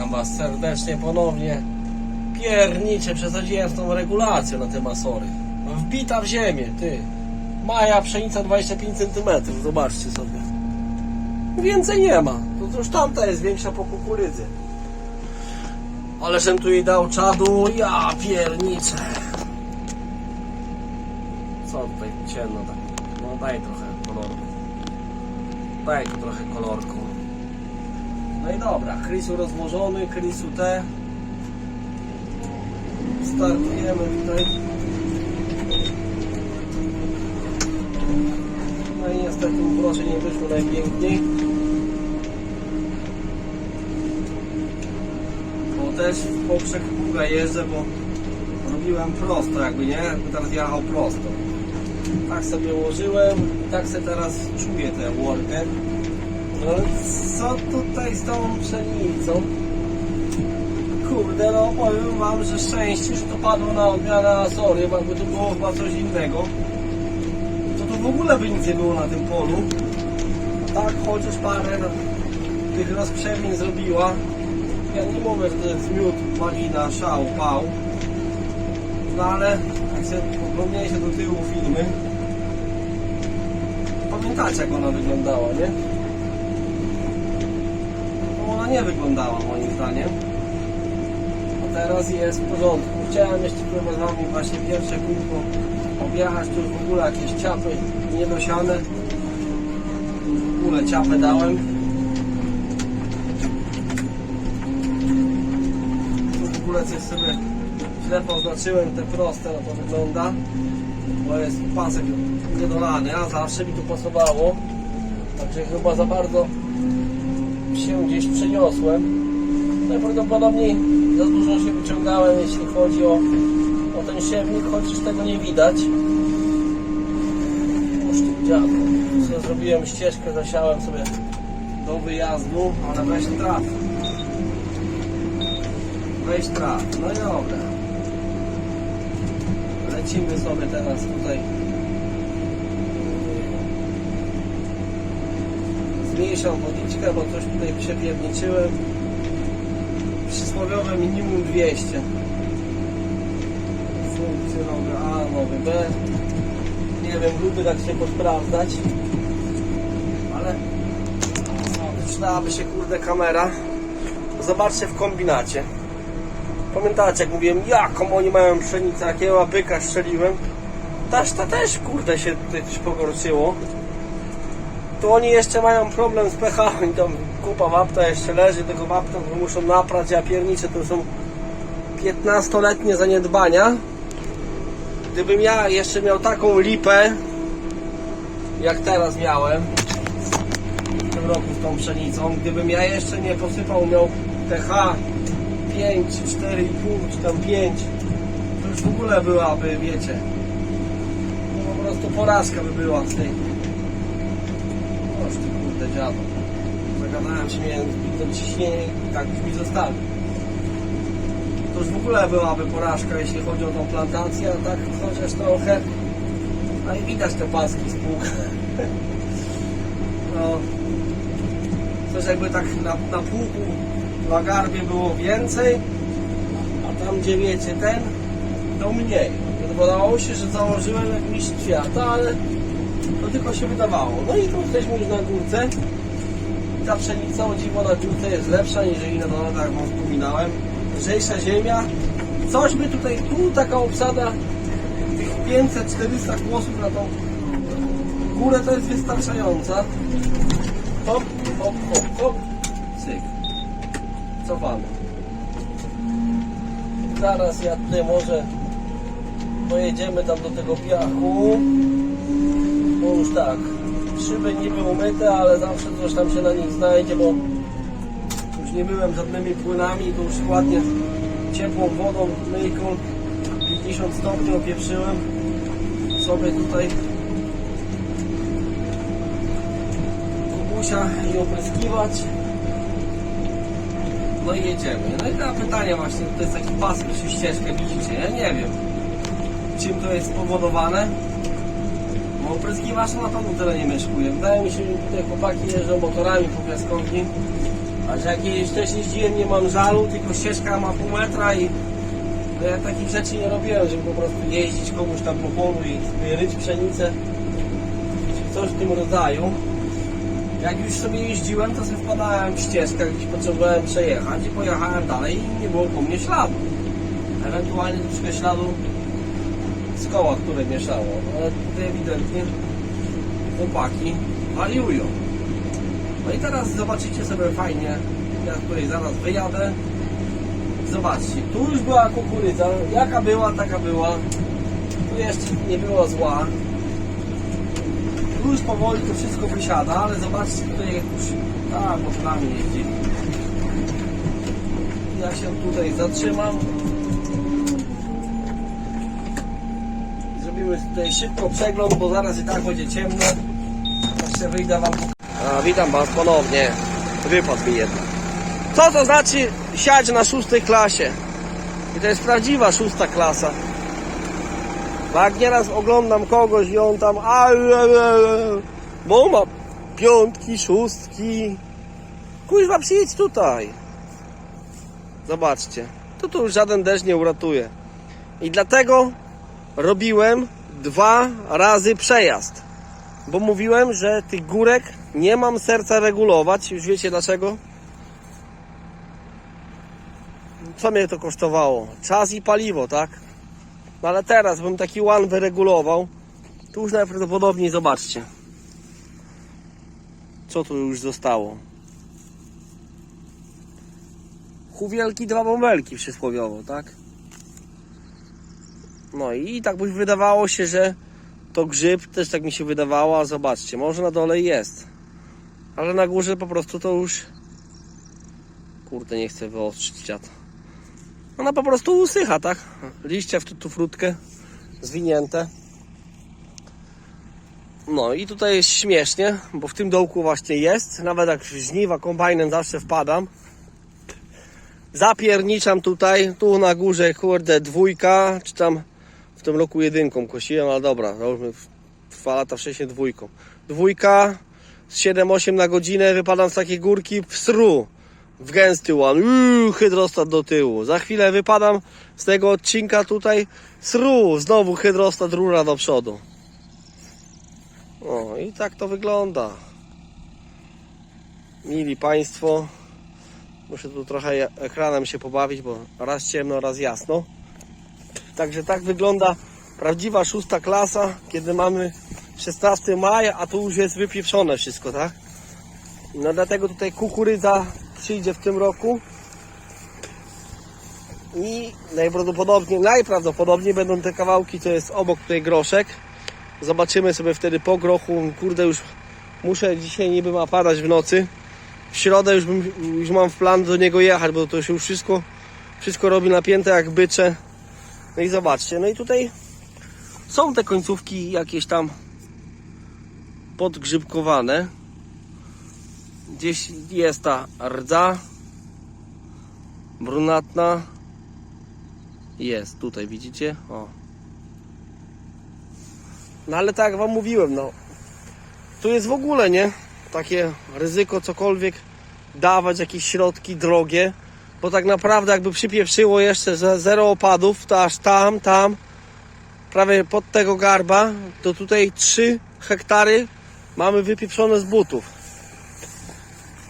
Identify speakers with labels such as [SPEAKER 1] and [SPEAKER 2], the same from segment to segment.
[SPEAKER 1] Witam Was serdecznie ponownie. Piernicze, przesadziłem z tą regulacją na te masory. Wbita w ziemię, ty. Maja pszenica 25 cm, zobaczcie sobie. Więcej nie ma. To, już tamta jest większa po kukurydzy. Ale żem tu jej dał czadu, ja pierniczę. Co tutaj ciemno tak? No daj trochę kolorku. Daj tu trochę kolorku. No i dobra, Krysu rozłożony, Krysu T. Startujemy tutaj. No i niestety proszę nie wyszło najpiękniej. Bo też w poprzek pługa jeżdżę, bo robiłem prosto jakby, nie? Jakby teraz jechał prosto. Tak sobie ułożyłem i tak sobie teraz czuję tę workę. No co tutaj z tą pszenicą? Kurde, no powiem wam, że szczęście, że to padło na odmianę Azory, bo to było chyba coś innego. To tu w ogóle by nic nie było na tym polu. Tak, chociaż parę tych rozprzewin zrobiła. Ja nie mówię, że to jest miód, malina, szał, pał. No ale jak się się do tyłu filmy, pamiętacie jak ona wyglądała, nie? Nie wyglądała moim zdaniem. A teraz jest w porządku. Chciałem jeszcze próbować właśnie pierwsze kółko objechać, tu w ogóle jakieś ciapy niedosiane. Tu w ogóle ciapę dałem. Tu w ogóle coś sobie źle poznaczyłem, te proste, no to wygląda. Bo jest pasek niedolany, a zawsze mi tu pasowało. Także chyba za bardzo się gdzieś przeniosłem. Najprawdopodobniej za dużo się wyciągałem, jeśli chodzi o, o ten siewnik, chociaż tego nie widać. Sobie zrobiłem ścieżkę, zasiałem sobie do wyjazdu, ale weź traf. Weź traf. No i dobra. Lecimy sobie teraz tutaj. Zmniejszam wodniczkę, bo coś tutaj przepierniczyłem. Przysłowiowe minimum 200. Funkcje nowe A, nowy B. Nie wiem, lubię tak się posprawdzać. Ale przydałaby się kurde kamera. Zobaczcie w kombinacie. Pamiętacie jak mówiłem, jaką oni mają pszenicę, jakiego byka strzeliłem. Ta też kurde się tutaj coś pogorszyło. Tu oni jeszcze mają problem z pH, oni tam kupa wapta jeszcze leży, tego wapta to muszą naprać, ja pierniczę, to są 15-letnie zaniedbania. Gdybym ja jeszcze miał taką lipę, jak teraz miałem, w tym roku z tą pszenicą, gdybym ja jeszcze nie posypał, miał pH 5, 4,5 czy tam 5, to już w ogóle byłaby, wiecie, po prostu porażka by była z tej Oż ty kurde dziadu. Zagadałem się, miałem zbite ciśnienie i tak mi zostawił. To już w ogóle byłaby porażka, jeśli chodzi o tą plantację, a tak chociaż trochę. No i widać te paski z półka. No. Coś jakby tak na, na półku na garbie było więcej, a tam gdzie wiecie ten, to mniej. Wydawało się, że założyłem jak mistrz świata, ale to tylko się wydawało. No i tu jesteśmy już na górce. Ta pszenica o dziwo na górce jest lepsza niż na jak wam wspominałem. Lżejsza ziemia. Coś by tutaj, tu taka obsada tych 500-400 głosów na tą górę to jest wystarczająca. Hop, hop, hop, hop. Cyk. Cofamy. Zaraz ja tutaj może pojedziemy tam do tego piachu. Już tak, szyby niby umyte, ale zawsze coś tam się na nich znajdzie, bo już nie byłem żadnymi płynami, to już ładnie ciepłą wodą, myjką 50 stopni opieprzyłem. Sobie tutaj kubusia i opryskiwać. No i jedziemy. No i teraz pytanie właśnie, to jest taki pas, czy ścieżkę widzicie, ja nie wiem czym to jest spowodowane opryskiwacz na pewno tyle nie myszkuje. Wydaje mi się, że tutaj chłopaki jeżdżą motorami po piaskowni A że jak też jeździłem, nie mam żalu, tylko ścieżka ma pół metra i to ja takich rzeczy nie robiłem, żeby po prostu jeździć komuś tam po polu i ryć pszenicę coś w tym rodzaju. Jak już sobie jeździłem, to sobie wpadałem w ścieżkę, gdzieś potrzebowałem przejechać i pojechałem dalej i nie było po mnie śladu. Ewentualnie troszkę śladu z koła, które mieszało, ale tutaj ewidentnie chłopaki wariują. No i teraz zobaczycie sobie fajnie, ja tutaj zaraz wyjadę. Zobaczcie, tu już była kukurydza, jaka była, taka była. Tu jeszcze nie była zła. Tu już powoli to wszystko wysiada, ale zobaczcie tutaj jak już... A, bo z nami jeździ. Ja się tutaj zatrzymam. Zrobimy tutaj szybko przegląd, bo zaraz i tak będzie ciemno. Jeszcze wyjdę wam. A, witam was ponownie. Wypadł mi jedno. Co to znaczy siać na szóstej klasie? I to jest prawdziwa szósta klasa. Bo jak nieraz oglądam kogoś i on tam a, e, e, e, bo ma piątki, szóstki. Kuźwa przyjdź tutaj. Zobaczcie. To tu już żaden deszcz nie uratuje. I dlatego robiłem dwa razy przejazd. Bo mówiłem, że tych górek nie mam serca regulować. Już wiecie dlaczego? Co mnie to kosztowało? Czas i paliwo, tak? No ale teraz bym taki one wyregulował. Tu już najprawdopodobniej zobaczcie. Co tu już zostało? Chuwielki, dwa bąbelki przysłowiowo, tak? No i tak by wydawało się, że to grzyb, też tak mi się wydawało, a zobaczcie, może na dole jest. Ale na górze po prostu to już... Kurde, nie chcę wyostrzyć dziad. Ona po prostu usycha, tak? Liście w tu, tu frutkę zwinięte. No i tutaj jest śmiesznie, bo w tym dołku właśnie jest. Nawet jak żniwa kombajnem zawsze wpadam. Zapierniczam tutaj, tu na górze, kurde, dwójka, czy tam w tym roku jedynką kosiłem, ale dobra, załóżmy dwa lata wcześniej dwójką. Dwójka z 7-8 na godzinę, wypadam z takiej górki, psru, w gęsty Uuu, hydrostat do tyłu. Za chwilę wypadam z tego odcinka tutaj, sru, znowu hydrostat rura do przodu. O, i tak to wygląda. Mili Państwo, muszę tu trochę ekranem się pobawić, bo raz ciemno, raz jasno. Także tak wygląda prawdziwa szósta klasa, kiedy mamy 16 maja, a tu już jest wypieprzone wszystko, tak? No dlatego tutaj kukurydza przyjdzie w tym roku. I najprawdopodobniej, najprawdopodobniej będą te kawałki, co jest obok tutaj groszek. Zobaczymy sobie wtedy po grochu. Kurde, już muszę dzisiaj niby ma padać w nocy. W środę już, bym, już mam w plan do niego jechać, bo to się już wszystko, wszystko robi napięte jak bycze. No i zobaczcie, no i tutaj są te końcówki jakieś tam podgrzybkowane. Gdzieś jest ta rdza brunatna. Jest, tutaj widzicie? O. No ale tak jak wam mówiłem, no. Tu jest w ogóle, nie? Takie ryzyko cokolwiek dawać, jakieś środki drogie. Bo tak naprawdę jakby przypieprzyło jeszcze że zero opadów, to aż tam, tam, prawie pod tego garba, to tutaj 3 hektary mamy wypieprzone z butów.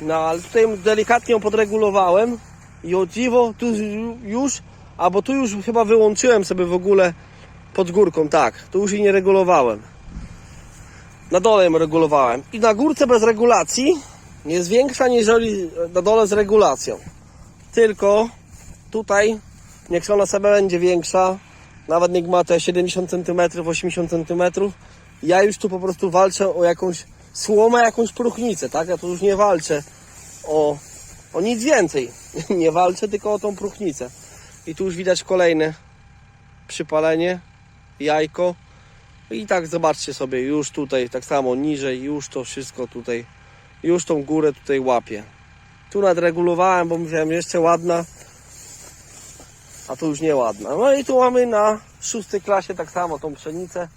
[SPEAKER 1] No ale tutaj delikatnie ją podregulowałem i o dziwo tu już, albo tu już chyba wyłączyłem sobie w ogóle pod górką, tak, tu już jej nie regulowałem. Na dole ją regulowałem i na górce bez regulacji jest większa niżeli na dole z regulacją. Tylko tutaj niech ona sobie będzie większa, nawet niech ma te 70 cm, 80 cm. Ja już tu po prostu walczę o jakąś słomę, jakąś próchnicę, tak? Ja tu już nie walczę o, o nic więcej. Nie walczę tylko o tą próchnicę. I tu już widać kolejne przypalenie, jajko. I tak zobaczcie sobie, już tutaj tak samo niżej, już to wszystko tutaj, już tą górę tutaj łapie. Tu nadregulowałem, bo myślałem jeszcze ładna, a tu już nieładna. No i tu mamy na szóstej klasie tak samo tą pszenicę.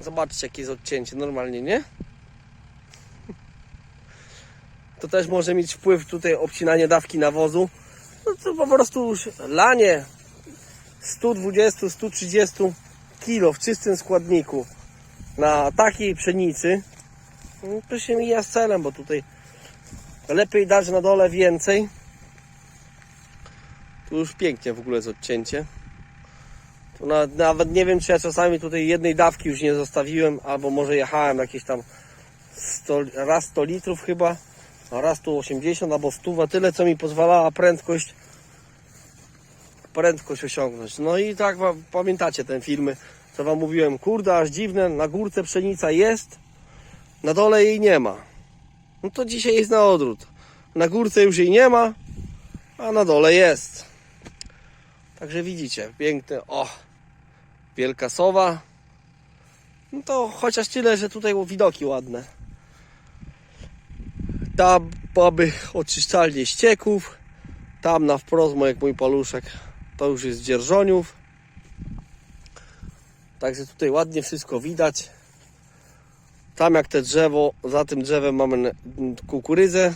[SPEAKER 1] Zobaczcie jakie jest odcięcie, normalnie, nie? to też może mieć wpływ tutaj obcinanie dawki nawozu. No to po prostu już lanie 120-130 kg w czystym składniku na takiej pszenicy no to się mija z celem, bo tutaj lepiej dać na dole więcej. Tu już pięknie w ogóle jest odcięcie. Tu na, nawet nie wiem, czy ja czasami tutaj jednej dawki już nie zostawiłem, albo może jechałem jakieś tam 100, raz 100 litrów chyba, a raz 180 albo 100, tyle co mi pozwalała prędkość prędkość osiągnąć. No i tak pamiętacie ten filmy, co wam mówiłem, kurde, aż dziwne, na górce pszenica jest, na dole jej nie ma. No to dzisiaj jest na odwrót. Na górce już jej nie ma, a na dole jest. Także widzicie, piękne, o, wielka sowa. No to chociaż tyle, że tutaj widoki ładne. Tam mamy oczyszczalnię ścieków. Tam na wprost, jak mój paluszek, to już jest dzierżoniów. Także tutaj ładnie wszystko widać. Tam jak te drzewo, za tym drzewem mamy kukurydzę.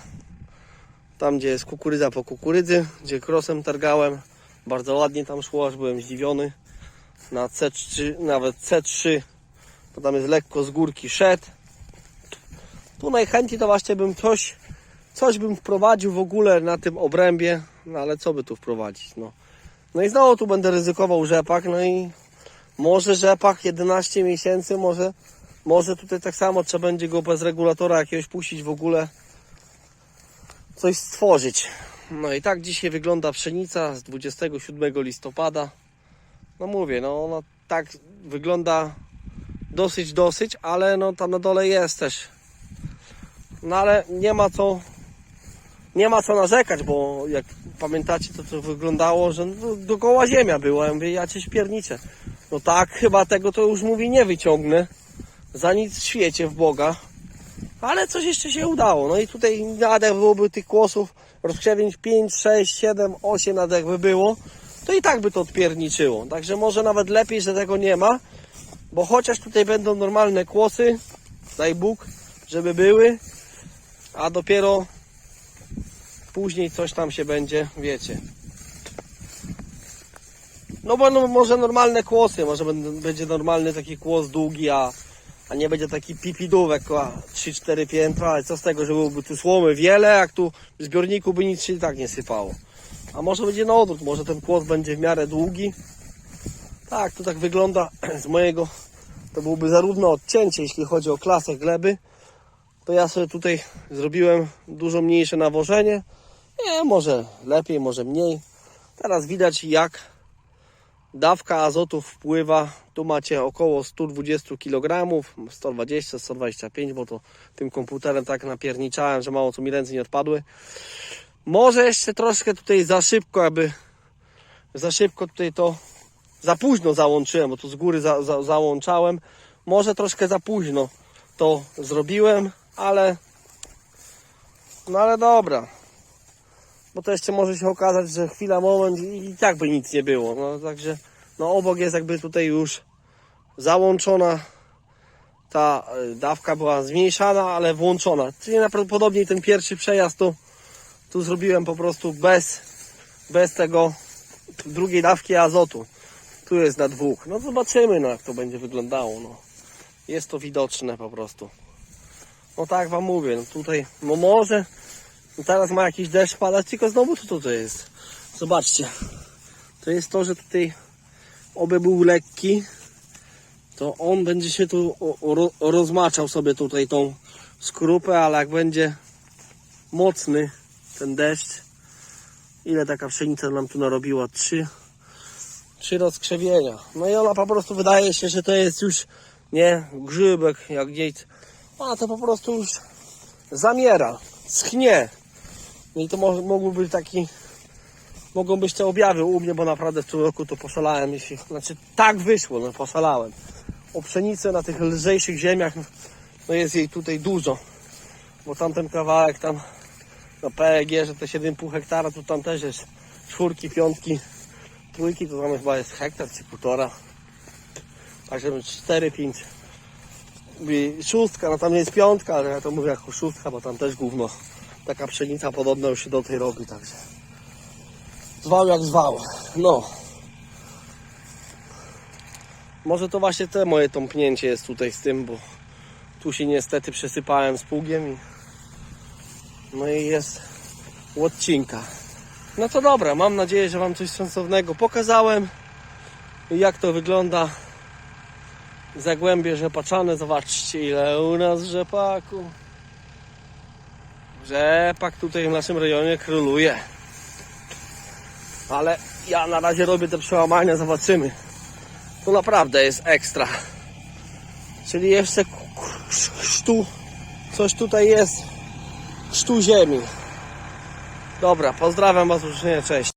[SPEAKER 1] Tam gdzie jest kukurydza po kukurydzy, gdzie krosem targałem. Bardzo ładnie tam szło, aż byłem zdziwiony. Na C3, nawet C3, to tam jest lekko z górki szedł. Tu najchętniej to właśnie bym coś, coś bym wprowadził w ogóle na tym obrębie, no ale co by tu wprowadzić, no. No i znowu tu będę ryzykował rzepak, no i może rzepak 11 miesięcy, może, może tutaj tak samo trzeba będzie go bez regulatora jakiegoś puścić w ogóle, coś stworzyć. No i tak dzisiaj wygląda pszenica z 27 listopada. No mówię, no ona tak wygląda dosyć, dosyć, ale no tam na dole jest też. No ale nie ma co nie ma co narzekać, bo jak pamiętacie to co wyglądało, że no, dookoła ziemia była. Ja mówię, ja cię. No tak, chyba tego to już mówi nie wyciągnę. Za nic w świecie w Boga. Ale coś jeszcze się udało. No i tutaj nadech byłoby tych kłosów rozkrzewień 5, 6, 7, 8 nadech by było. To i tak by to odpierniczyło. Także może nawet lepiej, że tego nie ma. Bo chociaż tutaj będą normalne kłosy, daj Bóg, żeby były, a dopiero później coś tam się będzie, wiecie. No bo no, może normalne kłosy, może będzie normalny taki kłos długi, a, a nie będzie taki pipidówek, a 3-4 piętra, ale co z tego, że byłoby tu słomy wiele, jak tu w zbiorniku by nic się i tak nie sypało. A może będzie na odwrót, może ten kłos będzie w miarę długi. Tak, to tak wygląda z mojego, to byłoby zarówno odcięcie, jeśli chodzi o klasę gleby, to ja sobie tutaj zrobiłem dużo mniejsze nawożenie. Nie, może lepiej, może mniej. Teraz widać jak dawka azotu wpływa. Tu macie około 120 kg, 120, 125, bo to tym komputerem tak napierniczałem, że mało co mi ręce nie odpadły. Może jeszcze troszkę tutaj za szybko, aby za szybko tutaj to za późno załączyłem, bo to z góry za, za, załączałem. Może troszkę za późno to zrobiłem, ale no ale dobra. Bo to jeszcze może się okazać, że chwila, moment i, i tak by nic nie było. No także no obok jest jakby tutaj już załączona ta y, dawka była zmniejszana, ale włączona. Czyli najprawdopodobniej ten pierwszy przejazd tu, tu zrobiłem po prostu bez, bez tego drugiej dawki azotu. Tu jest na dwóch. No zobaczymy no, jak to będzie wyglądało. No. Jest to widoczne po prostu. No tak wam mówię, no tutaj, no może no teraz ma jakiś deszcz padać, tylko znowu to tutaj jest. Zobaczcie, to jest to, że tutaj oby był lekki, to on będzie się tu ro- rozmaczał sobie tutaj tą skrupę, ale jak będzie mocny ten deszcz, ile taka pszenica nam tu narobiła? Trzy, trzy rozkrzewienia. No i ona po prostu wydaje się, że to jest już nie grzybek jak gdzieś, a to po prostu już zamiera, schnie. No i to mo- być taki, mogą być te objawy u mnie, bo naprawdę w tym roku to poszalałem, jeśli, znaczy tak wyszło, no poszalałem. O pszenicę na tych lżejszych ziemiach, no jest jej tutaj dużo, bo tamten kawałek tam na PEG, że te 7,5 hektara, to tam też jest czwórki, piątki, trójki, to tam chyba jest hektar czy półtora. Także 4, 5. Mówi szóstka, no tam nie jest piątka, ale ja to mówię jako szóstka, bo tam też gówno taka pszenica podobna już się do tej robi, także. Zwał jak zwał. No. Może to właśnie te moje tąpnięcie jest tutaj z tym, bo tu się niestety przesypałem z pługiem i no i jest odcinka. No to dobra, mam nadzieję, że Wam coś sensownego pokazałem. Jak to wygląda. Zagłębie rzepaczane. Zobaczcie ile u nas rzepaku. Rzepak tutaj w naszym rejonie króluje. Ale ja na razie robię te przełamania, zobaczymy. To naprawdę jest ekstra. Czyli jeszcze k- k- sztu, coś tutaj jest, sztu ziemi. Dobra, pozdrawiam Was, ucznienie, cześć.